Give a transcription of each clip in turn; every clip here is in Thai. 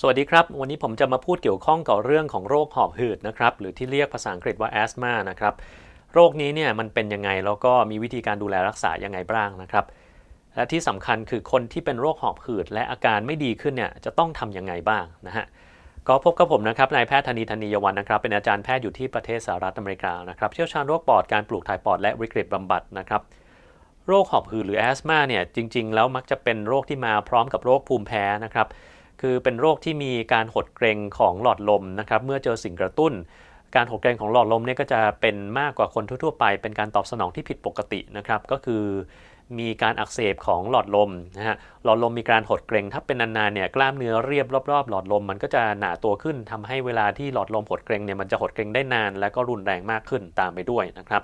สวัสดีครับ วันนี้ผมจะมาพูดเกี่ยวข้องกับเรื่องของโรคหอบหืดนะครับ หรือที่เรียกภาษาอังกฤษว่า asthma นะครับ โรคนี้เนี่ยมันเป็นยังไง แล้วก็มีวิธีการดูแลรักษายังไงบ้างนะครับ และที่สำคัญคือคนที่เป็นโรคหอบหืด และอาการไม่ดีขึ้นเนี่ยจะต้องทำยังไงบ้างนะฮะ ก็พบกับผมนะครับ นายแพทย์ธนีธนียวันนะครับ เป็นอาจารย์แพทย์อยู่ที่ประเทศสหรัฐอเมริกานะครับ เชี่ยวชาญโรคปอด การปลูกถ่ายปอด และวิกฤตบำบัดนะครับโรคหอบหืดหรือแอสมาเนี่ยจริง ๆ แล้วมักจะเป็นโรคที่มาพร้อมกับโรคภูมิแพ้นะครับ คือเป็นโรคที่มีการหดเกรงของหลอดลมนะครับเมื่อเจอสิ่งกระตุ้น การหดเกรงของหลอดลมเนี่ยก็จะเป็นมากกว่าคนทั่วๆไป เป็นการตอบสนองที่ผิดปกตินะครับก็คือมีการอักเสบของหลอดลมนะฮะ หลอดลมมีการหดเกรงถ้าเป็นนานๆเนี่ยกล้ามเนื้อเรียบรอบๆ หลอดลมมันก็จะหนาตัวขึ้นทำให้เวลาที่หลอดลมหดเกรงเนี่ยมันจะหดเกรงได้นาน และก็รุนแรงมากขึ้นตามไปด้วยนะครับ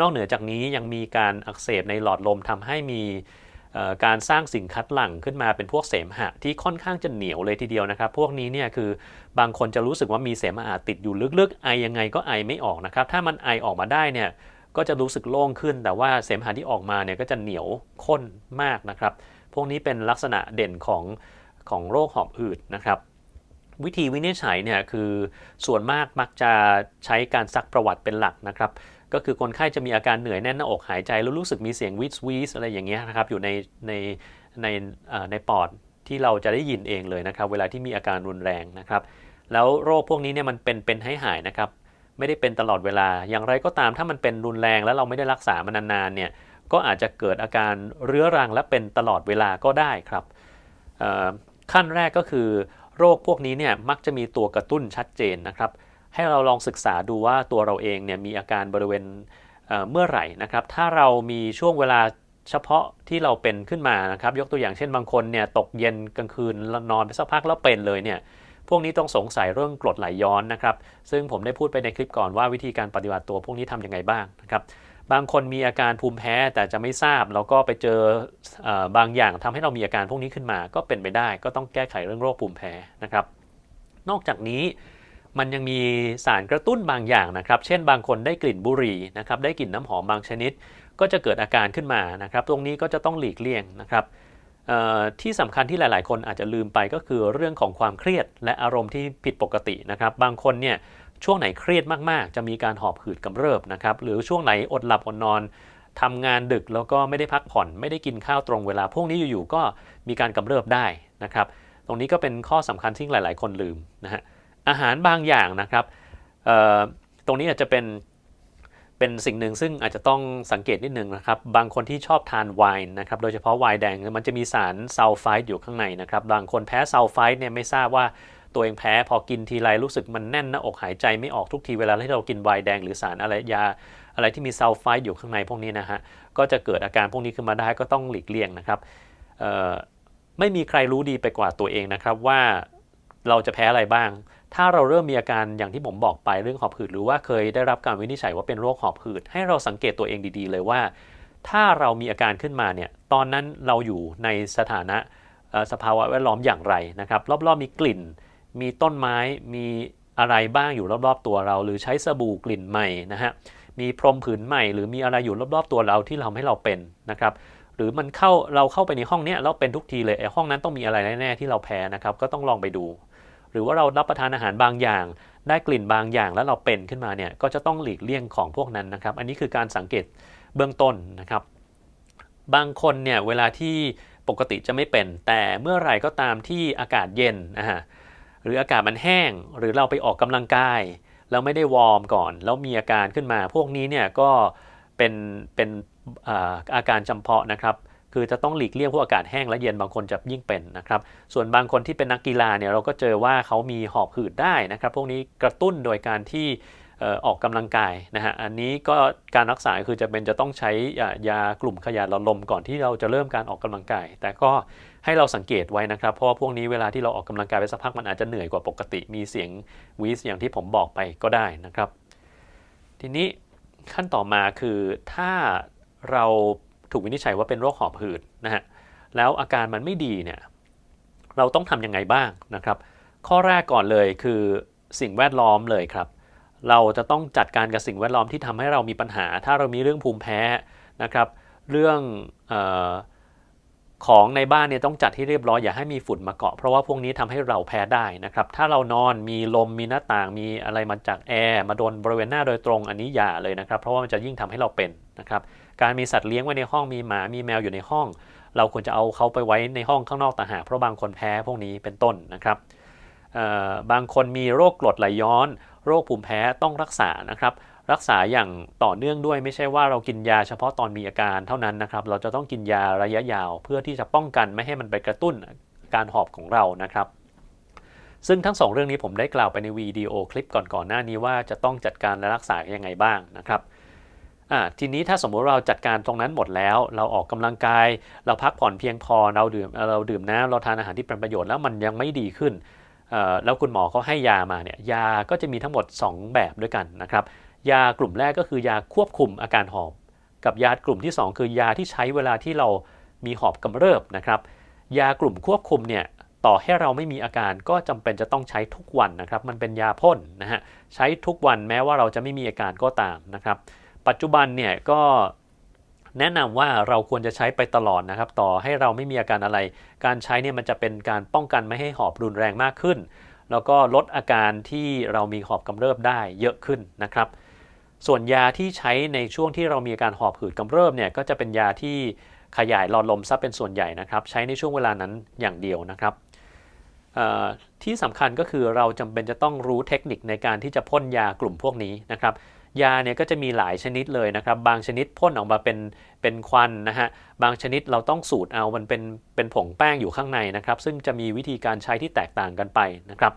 นอกเหนือจากนี้ยังมีการอักเสบในหลอดลมทำให้มี การสร้างสิ่งคัดหลั่งขึ้นมาเป็นพวกเสมหะที่ค่อนข้างจะเหนียวเลยทีเดียวนะครับ พวกนี้เนี่ยคือบางคนจะรู้สึกว่ามีเสมหะติดอยู่ลึกๆ ไอยังไงก็ไอไม่ออกนะครับ ถ้ามันไอออกมาได้เนี่ยก็จะรู้สึกโล่งขึ้น แต่ว่าเสมหะที่ออกมาเนี่ยก็จะเหนียวข้นมากนะครับ พวกนี้เป็นลักษณะเด่นของของโรคหอบหืดนะครับวิธีวินิจฉัยเนี่ยคือส่วนมากมักจะใช้การซักประวัติเป็นหลักนะครับ ก็คือคนไข้จะมีอาการเหนื่อยแน่นหน้าอกหายใจ แล้วรู้สึกมีเสียงวิสวีสอะไรอย่างเงี้ยนะครับอยู่ในในในในปอดที่เราจะได้ยินเองเลยนะครับ เวลาที่มีอาการรุนแรงนะครับ แล้วโรคพวกนี้เนี่ยมันเป็นเป็นให้หายนะครับ ไม่ได้เป็นตลอดเวลาอย่างไรก็ตามถ้ามันเป็นรุนแรงแล้วเราไม่ได้รักษามานานๆเนี่ยก็อาจจะเกิดอาการเรื้อรังและเป็นตลอดเวลาก็ได้ครับขั้นแรกก็คือ โรคพวกนี้เนี่ยมักจะมีตัวกระตุ้นชัดเจนนะครับ ให้เราลองศึกษาดูว่าตัวเราเองเนี่ยมีอาการบริเวณเมื่อไหร่นะครับ ถ้าเรามีช่วงเวลาเฉพาะที่เราเป็นขึ้นมานะครับ ยกตัวอย่างเช่นบางคนเนี่ยตกเย็นกลางคืนนอนไปสักพักแล้วเป็นเลยเนี่ยพวกนี้ต้องสงสัยเรื่องกรดไหลย้อนนะครับ ซึ่งผมได้พูดไปในคลิปก่อนว่าวิธีการปฏิบัติตัวพวกนี้ทํำยังไงบ้างนะครับ บางคนมีอาการภูมิแพ้แต่จะไม่ทราบ แล้วก็ไปเจอบางอย่างทำให้เรามีอาการพวกนี้ขึ้นมา ก็เป็นไปได้ ก็ต้องแก้ไขเรื่องโรคภูมิแพ้นะครับ นอกจากนี้ มันยังมีสารกระตุ้นบางอย่างนะครับ เช่นบางคนได้กลิ่นบุหรี่นะครับได้กลิ่นน้ำหอมบางชนิด ก็จะเกิดอาการขึ้นมานะครับ ตรงนี้ก็จะต้องหลีกเลี่ยงนะครับที่สำคัญที่หลาย ๆ คนอาจจะลืมไปก็คือเรื่องของความเครียดและอารมณ์ที่ผิดปกตินะครับ บางคนเนี่ยช่วงไหนเครียดมาก ๆ จะมีการหอบหืดกำเริบนะครับ หรือช่วงไหนอดหลับอดนอนทำงานดึกแล้วก็ไม่ได้พักผ่อน ไม่ได้กินข้าวตรงเวลา พวกนี้อยู่ ๆ ก็มีการกำเริบได้นะครับ ตรงนี้ก็เป็นข้อสำคัญที่หลาย ๆ คนลืมนะฮะ อาหารบางอย่างนะครับตรงนี้อาจจะเป็นเป็นสิ่งหนึ่งซึ่งอาจจะต้องสังเกตนิดนึงนะครับ บางคนที่ชอบทานไวน์นะครับโดยเฉพาะไวน์แดงมันจะมีสารซัลไฟด์อยู่ข้างในนะครับ บางคนแพ้ซัลไฟด์เนี่ยไม่ทราบว่าตัวเองแพ้พอกินทีไรรู้สึกมันแน่นหน้าอกหายใจไม่ออกทุกทีเวลาที่เรากินไวน์แดงหรือสารอะไรยาอะไรที่มีซัลไฟด์อยู่ข้างในพวกนี้นะฮะก็จะเกิดอาการพวกนี้ขึ้นมาได้ก็ต้องหลีกเลี่ยงนะครับไม่มีใครรู้ดีไปกว่าตัวเองนะครับว่าเราจะแพ้อะไรบ้าง ถ้าเราเริ่มมีอาการอย่างที่ผมบอกไปเรื่องหอบหืดหรือว่าเคยได้รับการวินิจฉัยว่าเป็นโรคหอบหืดให้เราสังเกตตัวเองดีๆ เลยว่า ถ้าเรามีอาการขึ้นมาเนี่ยตอนนั้นเราอยู่ในสถานะสภาวะแวดล้อมอย่างไรนะครับ รอบๆมีกลิ่น มีต้นไม้มีอะไรบ้างอยู่รอบๆตัวเรา หรือใช้สบู่กลิ่นใหม่นะฮะมีพรมผืนใหม่ หรือมีอะไรอยู่รอบๆตัวเราที่ทาให้เราเป็นนะครับหรือมันเข้าเราเข้าไปในห้องนี้แล้วเป็นทุกทีเลยไอห้องนั้นต้องมีอะไรแน่ๆที่เราแพ้นะครับก็ต้องลองไปดู หรือว่าเรารับประทานอาหารบางอย่าง ได้กลิ่นบางอย่างแล้วเราเป็นขึ้นมาเนี่ยก็จะต้องหลีกเลี่ยงของพวกนั้นนะครับ อันนี้คือการสังเกตเบื้องต้นนะครับ บางคนเนี่ยเวลาที่ปกติจะไม่เป็น แต่เมื่อไหร่ก็ตามที่อากาศเย็นนะฮะหรืออากาศมันแห้ง หรือเราไปออกกำลังกาย แล้วไม่ได้วอร์มก่อน แล้วมีอาการขึ้นมา พวกนี้เนี่ยก็เป็นเป็นอาการจำเพาะนะครับ คือจะต้องหลีกเลี่ยงพวกอากาศแห้งและเย็นบางคนจะยิ่งเป็นนะครับ ส่วนบางคนที่เป็นนักกีฬาเนี่ยเราก็เจอว่าเขามีหอบหืดได้นะครับ พวกนี้กระตุ้นโดยการที่ออกกำลังกายนะฮะ อันนี้ก็การรักษาคือจะเป็นจะต้องใช้ยากลุ่มขยะหลอดลมก่อนที่เราจะเริ่มการออกกำลังกาย แต่ก็ให้เราสังเกตไว้นะครับ เพราะว่าพวกนี้เวลาที่เราออกกำลังกายไปสักพักมันอาจจะเหนื่อยกว่าปกติ มีเสียงวีสอย่างที่ผมบอกไปก็ได้นะครับ ทีนี้ขั้นต่อมาคือถ้าเรา ถูกวินิจฉัยว่าเป็นโรคหอบหืดนะฮะแล้วอาการมันไม่ดีเนี่ยเราต้องทำยังไงบ้างนะครับ ข้อแรกก่อนเลยคือสิ่งแวดล้อมเลยครับ เราจะต้องจัดการกับสิ่งแวดล้อมที่ทำให้เรามีปัญหา ถ้าเรามีเรื่องภูมิแพ้นะครับ เรื่องอของในบ้านเนี่ยต้องจัดให้เรียบร้อยอย่าให้มีฝุ่นมาเกาะเพราะว่าพวกนี้ทำให้เราแพ้ได้นะครับ ถ้าเรานอนมีลมมีหน้าต่างมีอะไรมาจากแอร์มาโดนบริเวณหน้าโดยตรงอันนี้อย่าเลยนะครับ เพราะว่ามันจะยิ่งทำให้เราเป็นนะครับ การมีสัตว์เลี้ยงไว้ในห้องมีหมามีแมวอยู่ในห้อง เราควรจะเอาเขาไปไว้ในห้องข้างนอกต่างหากเพราะบางคนแพ้พวกนี้เป็นต้นนะครับบางคนมีโรคกรดไหลย้อน โรคภูมิแพ้ต้องรักษานะครับ รักษาอย่างต่อเนื่องด้วยไม่ใช่ว่าเรากินยาเฉพาะตอนมีอาการเท่านั้นนะครับ เราจะต้องกินยาระยะยาว เพื่อที่จะป้องกันไม่ให้มันไปกระตุ้นการหอบของเรานะครับ ซึ่งทั้งสองเรื่องนี้ผมได้กล่าวไปในวิดีโอคลิปก่อนๆหน้านี้ว่าจะต้องจัดการและรักษายังไงบ้างนะครับ ทีนี้ถ้าสมมุติเราจัดการตรงนั้นหมดแล้ว เราออกกำลังกาย เราพักผ่อนเพียงพอเราดื่มเราดื่มน้ำเราทานอาหารที่เป็นประโยชน์แล้วมันยังไม่ดีขึ้นแล้วคุณหมอเขาให้ยามาเนี่ยยาก็จะมีทั้งหมด 2 แบบด้วยกันนะครับยากลุ่มแรกก็คือยาควบคุมอาการหอบ กับยากลุ่มที่ 2 คือยาที่ใช้เวลาที่เรามีหอบกำเริบนะครับยากลุ่มควบคุมเนี่ยต่อให้เราไม่มีอาการก็จำเป็นจะต้องใช้ทุกวันนะครับมันเป็นยาพ่นนะฮะใช้ทุกวันแม้ว่าเราจะไม่มีอาการก็ตามนะครับ ปัจจุบันเนี่ยก็แนะนำว่าเราควรจะใช้ไปตลอดนะครับ ต่อให้เราไม่มีอาการอะไร การใช้เนี่ยมันจะเป็นการป้องกันไม่ให้หอบรุนแรงมากขึ้น แล้วก็ลดอาการที่เรามีหอบกำเริบได้เยอะขึ้นนะครับ ส่วนยาที่ใช้ในช่วงที่เรามีอาการหอบหืดกำเริบเนี่ยก็จะเป็นยาที่ขยายหลอดลมซะเป็นส่วนใหญ่นะครับ ใช้ในช่วงเวลานั้นอย่างเดียวนะครับที่สำคัญก็คือเราจำเป็นจะต้องรู้เทคนิคในการที่จะพ่นยากลุ่มพวกนี้นะครับ ยาเนี่ยก็จะมีหลายชนิดเลยนะครับ บางชนิดพ่นออกมาเป็นเป็นควันนะฮะ บางชนิดเราต้องสูดเอา มันเป็นเป็นผงแป้งอยู่ข้างในนะครับ ซึ่งจะมีวิธีการใช้ที่แตกต่างกันไปนะครับ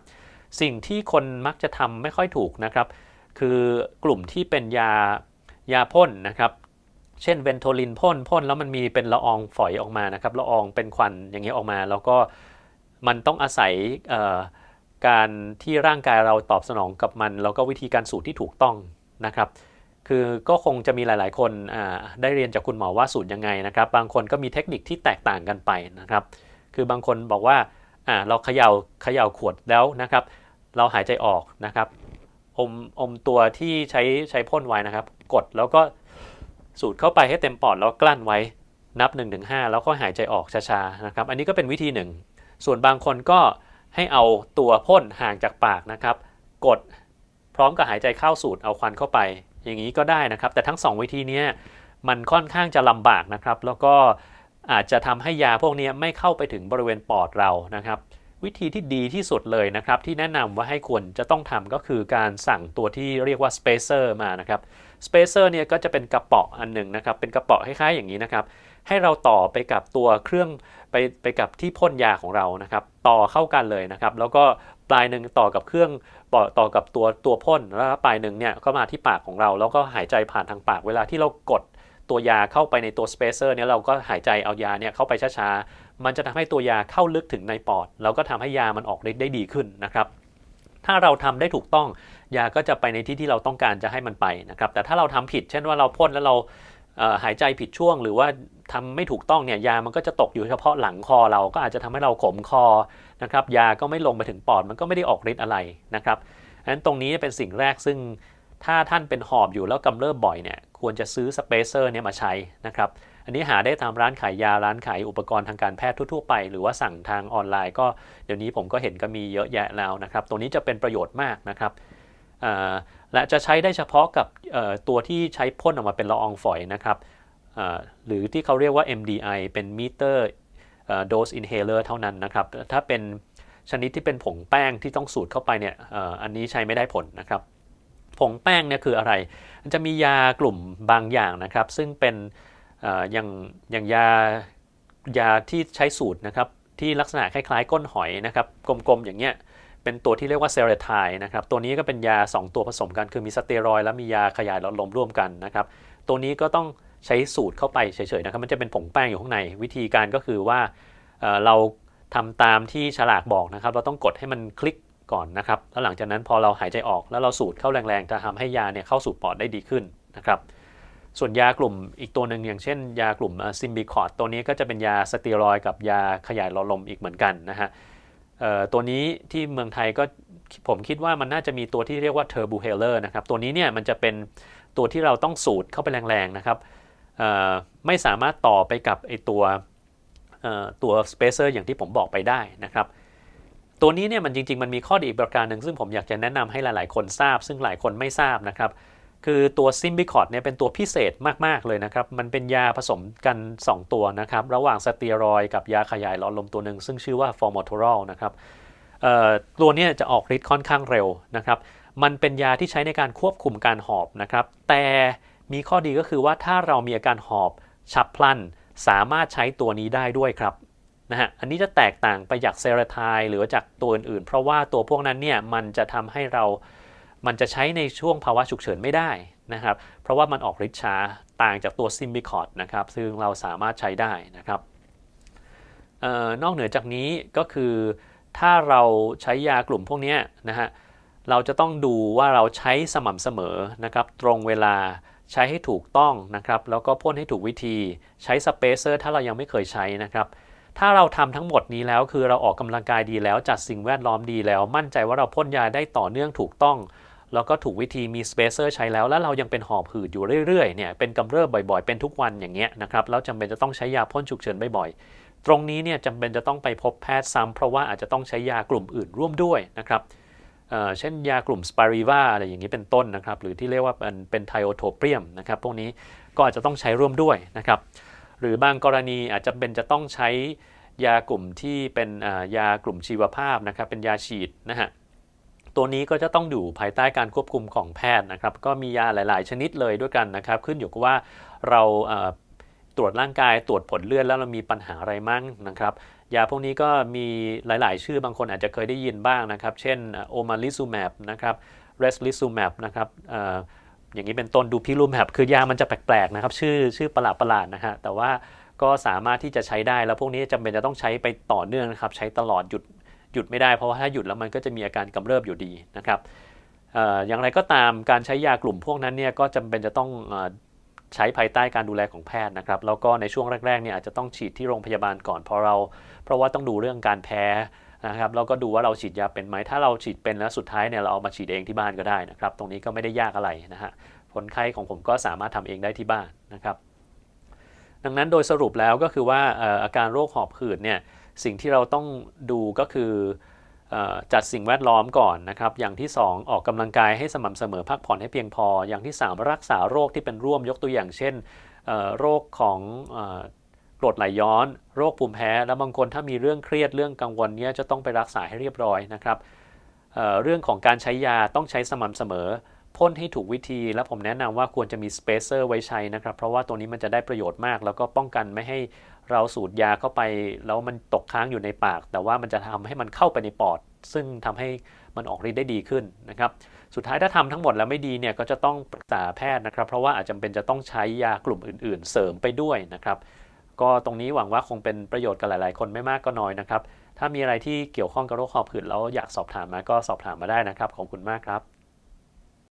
สิ่งที่คนมักจะทำไม่ค่อยถูกนะครับ คือกลุ่มที่เป็นยายาพ่นนะครับเช่นเวนโทลินพ่นพ่นแล้วมันมีเป็นละอองฝอยออกมานะครับละอองเป็นควันอย่างเงี้ยออกมา แล้วก็มันต้องอาศัยการที่ร่างกายเราตอบสนองกับมัน แล้วก็วิธีการสูตรที่ถูกต้อง นะครับคือก็คงจะมีหลาย ๆ คนได้เรียนจากคุณหมอว่าสูตรยังไงนะครับ บางคนก็มีเทคนิคที่แตกต่างกันไปนะครับ คือบางคนบอกว่าเราเขยา่าเขย่าขวดแล้วนะครับ เราหายใจออกนะครับ อมอมตัวที่ใช้ใช้พ่นไว้นะครับ กดแล้วก็สูดเข้าไปให้เต็มปอดแล้วกลั้นไว้นับ 1-5 แล้วก็หายใจออกช้าๆนะครับ อันนี้ก็เป็นวิธีหนึ่ง ส่วนบางคนก็ให้เอาตัวพ่นห่างจากปากนะครับ กด พร้อมกับหายใจเข้าสูดเอาควันเข้าไป อย่างนี้ก็ได้นะครับ แต่ทั้ง 2 วิธีนี้มันค่อนข้างจะลำบากนะครับ แล้วก็อาจจะทำให้ยาพวกนี้ไม่เข้าไปถึงบริเวณปอดเรานะครับ วิธีที่ดีที่สุดเลยนะครับ ที่แนะนำว่าให้ควรจะต้องทำก็คือการสั่งตัวที่เรียกว่า spacer มานะครับ spacer เนี่ยก็จะเป็นกระป๋ออันหนึ่งนะครับ เป็นกระป๋อคล้ายๆอย่างนี้นะครับ ให้เราต่อไปกับตัวเครื่องไปไปกับที่พ่นยาของเรานะครับ ต่อเข้ากันเลยนะครับ แล้วก็ ปลายหนึ่งต่อกับเครื่องต่อกับตัวตัวพ่นแล้วปลายหนึ่งเนี่ยก็มาที่ปากของเรา แล้วก็หายใจผ่านทางปากเวลาที่เรากดตัวยาเข้าไปในตัวสเปเซอร์เนี่ยเราก็หายใจเอายาเนี่ยเข้าไปช้าๆ มันจะทำให้ตัวยาเข้าลึกถึงในปอด แล้วก็ทำให้ยามันออกฤทธิ์ได้ดีขึ้นนะครับถ้าเราทำได้ถูกต้อง ยาก็จะไปในที่ที่เราต้องการจะให้มันไปนะครับแต่ถ้าเราทำผิด เช่นว่าเราพ่นแล้วเรา หายใจผิดช่วงหรือว่าทำไม่ถูกต้องเนี่ยยามันก็จะตกอยู่เฉพาะหลังคอเราก็อาจจะทำให้เราขมคอนะครับยาก็ไม่ลงไปถึงปอดมันก็ไม่ได้ออกฤทธิ์อะไรนะครับดังนั้นตรงนี้เป็นสิ่งแรกซึ่งถ้าท่านเป็นหอบอยู่แล้วกำเริบบ่อยเนี่ยควรจะซื้อสเปเซอร์เนี่ยมาใช้นะครับอันนี้หาได้ตามร้านขายยาร้านขายอุปกรณ์ทางการแพทย์ทั่วๆไป หรือว่าสั่งทางออนไลน์ก็เดี๋ยวนี้ผมก็เห็นก็มีเยอะแยะแล้วนะครับ ตรงนี้จะเป็นประโยชน์มากนะครับ และจะใช้ได้เฉพาะกับตัวที่ใช้พ่นออกมาเป็นละอองฝอยนะครับหรือที่เขาเรียกว่า MDI เป็น meter dose inhaler เท่านั้นนะครับ ถ้าเป็นชนิดที่เป็นผงแป้งที่ต้องสูดเข้าไปเนี่ยอันนี้ใช้ไม่ได้ผลนะครับ ผงแป้งเนี่ยคืออะไร มันจะมียากลุ่มบางอย่างนะครับ ซึ่งเป็นอย่างอย่างยายาที่ใช้สูตรนะครับที่ลักษณะคล้ายๆ ก้นหอยนะครับ กลมๆอย่างเงี้ย เป็นตัวที่เรียกว่าเซเรทายนะครับตัวนี้ก็เป็นยา 2 ตัวผสมกันคือมีสเตียรอยและมียาขยายหลอดลมร่วมกันนะครับตัวนี้ก็ต้องใช้สูตรเข้าไปเฉยๆนะครับมันจะเป็นผงแป้งอยู่ข้างใน วิธีการก็คือว่าเราทำตามที่ฉลากบอกนะครับเราต้องกดให้มันคลิกก่อนนะครับแล้วหลังจากนั้นพอเราหายใจออกแล้วเราสูดเข้าแรงๆจะทำให้ยาเนี่ยเข้าสู่ปอดได้ดีขึ้นนะครับส่วนยากลุ่มอีกตัวหนึ่งอย่างเช่น ยากลุ่มซิมบิคอร์ดตัวนี้ก็จะเป็นยาสเตียรอยกับยาขยายหลอดลมอีกเหมือนกันนะฮะ ตัวนี้ที่เมืองไทยก็ผมคิดว่ามันน่าจะมีตัวที่เรียกว่าเทอร์บูเฮเลอร์นะครับตัวนี้เนี่ยมันจะเป็นตัวที่เราต้องสูดเข้าไปแรงๆนะครับไม่สามารถต่อไปกับไอตัวตัวสเปเซอร์อย่างที่ผมบอกไปได้นะครับตัวนี้เนี่ยมันจริงๆ มันมีข้อดีอีกประการหนึ่งซึ่งผมอยากจะแนะนำให้หลายๆ คนทราบ ซึ่งหลายคนไม่ทราบนะครับ คือตัวซิมบิคอตเนี่ยเป็นตัวพิเศษมาก ๆ เลยนะครับ มันเป็นยาผสมกัน 2 ตัวนะครับ ระหว่างสเตียรอยกับยาขยายหลอดลมตัวหนึ่ง ซึ่งชื่อว่าฟอร์มอทรอลนะครับตัวนี้จะออกฤทธิ์ค่อนข้างเร็วนะครับ มันเป็นยาที่ใช้ในการควบคุมการหอบนะครับ แต่มีข้อดีก็คือว่าถ้าเรามีอาการหอบฉับพลัน สามารถใช้ตัวนี้ได้ด้วยครับนะฮะ อันนี้จะแตกต่างไปจากเซราไทหรือจากตัวอื่นๆ เพราะว่าตัวพวกนั้นเนี่ยมันจะทำให้เรา มันจะใช้ในช่วงภาวะฉุกเฉินไม่ได้นะครับ เพราะว่ามันออกฤทธิ์ช้าต่างจากตัวซิมบิคอตนะครับ ซึ่งเราสามารถใช้ได้นะครับออนอกเหนือจากนี้ก็คือถ้าเราใช้ยากลุ่มพวกนี้นะฮะเราจะต้องดูว่าเราใช้สม่ำเสมอนะครับ ตรงเวลาใช้ให้ถูกต้องนะครับ แล้วก็พ่นให้ถูกวิธีใช้สเปเซอร์ถ้าเรายังไม่เคยใช้นะครับ ถ้าเราทำทั้งหมดนี้แล้วคือเราออกกำลังกายดีแล้วจัดสิ่งแวดล้อมดีแล้ว มั่นใจว่าเราพ่นยาได้ต่อเนื่องถูกต้อง แล้วก็ถูกวิธีมีสเปเซอร์ใช้แล้ว แล้วเรายังเป็นหอบหืดอยู่เรื่อยๆเนี่ยเป็นกำเริบบ่อยๆ เป็นทุกวันอย่างเงี้ยนะครับแล้วจำเป็นจะต้องใช้ยาพ่นฉุกเฉินบ่อยๆ ตรงนี้เนี่ยจำเป็นจะต้องไปพบแพทย์ซ้ำเพราะว่าอาจจะต้องใช้ยากลุ่มอื่นร่วมด้วยนะครับเเช่นยากลุ่มสปาริวาอะไรอย่างนี้เป็นต้นนะครับ หรือที่เรียกว่าเป็นเป็นไทโอโทเปียมนะครับ พวกนี้ก็อาจจะต้องใช้ร่วมด้วยนะครับ หรือบางกรณีอาจจะเป็นจะต้องใช้ยากลุ่มที่เป็นยากลุ่มชีวภาพนะครับ เป็นยาฉีดนะฮะ ตัวนี้ก็จะต้องอยู่ภายใต้การควบคุมของแพทย์นะครับ ก็มียาหลาย ๆ ชนิดเลยด้วยกันนะครับ ขึ้นอยู่กับว่าเราตรวจร่างกายตรวจผลเลือดแล้วเรามีปัญหาอะไรมั่งนะครับยาพวกนี้ก็มีหลาย ๆ ชื่อบางคนอาจจะเคยได้ยินบ้างนะครับ เช่นโอมาลิซูแมปนะครับเรสลิซูแมปนะครับออย่างนี้เป็นต้นดูพิลูแมปคือยามันจะแปลก ๆ นะครับ ชื่อชื่อประหลาด ๆ นะฮะแต่ว่าก็สามารถที่จะใช้ได้แล้วพวกนี้จำเป็นจะต้องใช้ไปต่อเนื่องนะครับ ใช้ตลอดหยุด หยุดไม่ได้เพราะว่าถ้าหยุดแล้วมันก็จะมีอาการกำเริบอยู่ดีนะครับอย่างไรก็ตามการใช้ยากลุ่มพวกนั้นเนี่ยก็จำเป็นจะต้องใช้ภายใต้การดูแลของแพทย์นะครับแล้วก็ในช่วงแรกๆเนี่ยอาจจะต้องฉีดที่โรงพยาบาลก่อนเพราะเรา เพราะว่าต้องดูเรื่องการแพ้นะครับแล้วก็ดูว่าเราฉีดยาเป็นไหมถ้าเราฉีดเป็นแล้วสุดท้ายเนี่ยเราเอามาฉีดเองที่บ้านก็ได้นะครับตรงนี้ก็ไม่ได้ยากอะไรนะฮะคนไข้ของผมก็สามารถทำเองได้ที่บ้านนะครับ ดังนั้นโดยสรุปแล้วก็คือว่าอาการโรคหอบหืดเนี่ย สิ่งที่เราต้องดูก็คือจัดสิ่งแวดล้อมก่อนนะครับ อย่างที่ 2 ออกกำลังกายให้สม่ำเสมอพักผ่อนให้เพียงพอ อย่างที่ 3 รักษาโรคที่เป็นร่วมยกตัวอย่าง เช่นโรคของกรดไหลย้อน โรคภูมิแพ้แล้วบางคนถ้ามีเรื่องเครียดเรื่องกังวลเนี่ยจะต้องไปรักษาให้เรียบร้อยนะครับเเรื่องของการใช้ยาต้องใช้สม่ำเสมอ พ่นให้ถูกวิธี และผมแนะนำว่าควรจะมีสเปเซอร์ไว้ใช้นะครับ เพราะว่าตัวนี้มันจะได้ประโยชน์มาก แล้วก็ป้องกันไม่ให้เราสูดยาเข้าไป แล้วมันตกค้างอยู่ในปาก แต่ว่ามันจะทำให้มันเข้าไปในปอด ซึ่งทำให้มันออกฤทธิ์ได้ดีขึ้นนะครับ สุดท้ายถ้าทำทั้งหมดแล้วไม่ดีเนี่ยก็จะต้องปรึกษาแพทย์นะครับ เพราะว่าอาจจำเป็นจะต้องใช้ยากลุ่มอื่น ๆ เสริมไปด้วยนะครับ ก็ตรงนี้หวังว่าคงเป็นประโยชน์กับหลาย ๆ คนไม่มากก็น้อยนะครับ ถ้ามีอะไรที่เกี่ยวข้องกับโรคหอบหืดแล้วอยากสอบถามมาก็สอบถามมาได้นะครับ ขอบคุณมากครับ